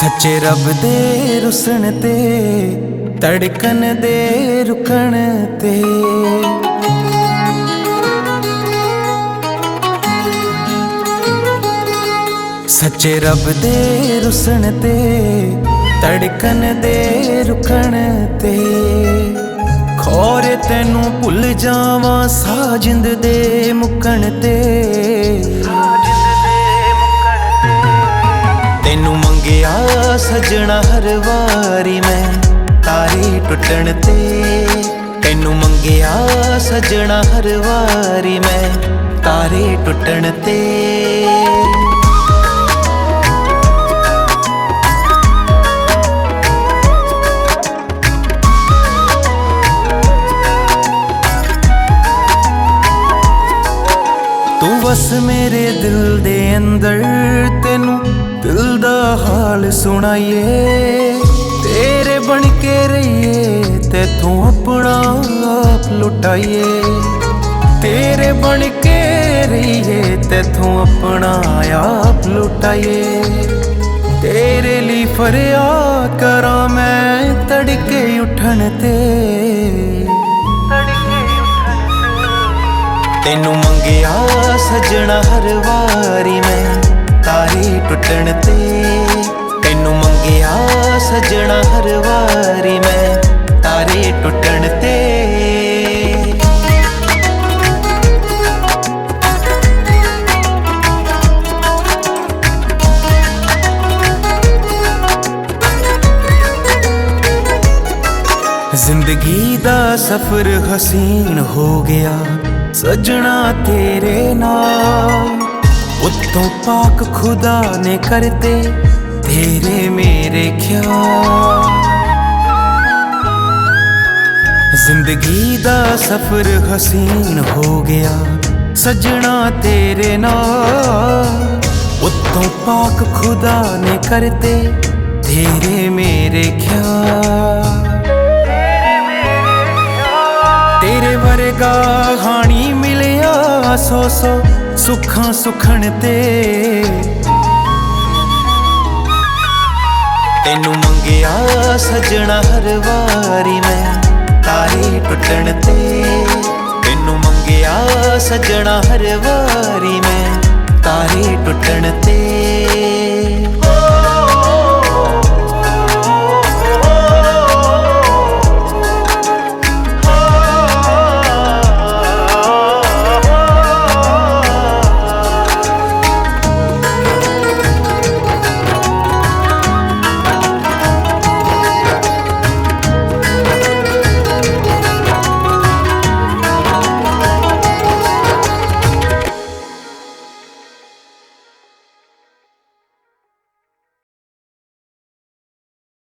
ਸੱਚੇ ਰੱਬ ਦੇ ਰੁਸਣ ਤੇ ਤੜਕਣ ਦੇ ਰੁਕਣ ਤੇ। ਸੱਚੇ ਰੱਬ ਦੇ ਰੁਸਣ ਤੇ ਧੜਕਣ ਦੇ ਰੁਕਣ ਤੇ ਖੋਰ ਤੈਨੂੰ ਭੁੱਲ ਜਾਵਾਂ ਸਾਜਿੰਦ ਦੇ ਮੁਕਣ ਤੇ। ਤੈਨੂੰ ਮੰਗਿਆ ਸਜਣਾ ਹਰ ਵਾਰੀ ਮੈਂ ਤਾਰੇ ਟੁੱਟਣ ਤੇ। ਤੈਨੂੰ ਮੰਗਿਆ ਸਜਣਾ ਹਰ ਵਾਰੀ ਮੈਂ ਤਾਰੇ ਟੁੱਟਣ ਤੇ। ਬਸ ਮੇਰੇ ਦਿਲ ਦੇ ਅੰਦਰ ਤੈਨੂੰ ਦਿਲ ਦਾ ਹਾਲ ਸੁਣਾਈਏ। ਤੇਰੇ ਬਣ ਕੇ ਰਹੀਏ ਤੇਥੋਂ ਆਪਣਾ ਆਪ ਲੁਟਾਈਏ। ਤੇਰੇ ਬਣ ਕੇ ਰਹੀਏ ਤੇਥੋਂ ਆਪਣਾ ਆਪ ਲੁਟਾਈਏ। ਤੇਰੇ ਲਈ ਫਰਿਆਦ ਕਰਾਂ ਮੈਂ ਤੜਕੇ ਉੱਠਣ ਤੇ। ਤੈਨੂੰ ਮੰਗਿਆ ਸਜਣਾ ਹਰ ਵਾਰੀ ਮੈਂ, ਤਾਰੇ ਟੁੱਟਣ ਤੇ। ਤੈਨੂੰ ਮੰਗਿਆ ਸਜਣਾ ਹਰ ਵਾਰੀ ਮੈਂ, ਤਾਰੇ ਟੁੱਟਣ ਤੇ। ਜ਼ਿੰਦਗੀ ਦਾ ਸਫ਼ਰ ਹਸੀਨ ਹੋ ਗਿਆ। ਸਜਣਾ ਤੇਰੇ ਨਾਲ। ਉਤੋਂ ਪਾਕ ਖੁਦਾ ਨੇ ਕਰਤੇ ਤੇਰੇ ਮੇਰੇ ਖਿਆਲ। ਜ਼ਿੰਦਗੀ ਦਾ ਸਫ਼ਰ ਹਸੀਨ ਹੋ ਗਿਆ, ਸਜਣਾ ਤੇਰੇ ਨਾਲ। ਉੱਤੋਂ ਪਾਕ ਖੁਦਾ ਨੇ ਕਰਤੇ ਤੇਰੇ ਮੇਰੇ ਖਿਆਲ। ਸੋ ਸੋ ਸੁੱਖਾਂ ਸੁਖਣ ਤੇ। ਤੈਨੂੰ ਮੰਗਿਆ ਸਜਣਾ ਹਰ ਵਾਰੀ ਮੈਂ ਤਾਰੇ ਟੁੱਟਣ ਤੇ। ਤੈਨੂੰ ਮੰਗਿਆ ਸਜਣਾ ਹਰ ਵਾਰੀ ਮੈਂ ਤਾਰੇ ਟੁੱਟਣ ਤੇ।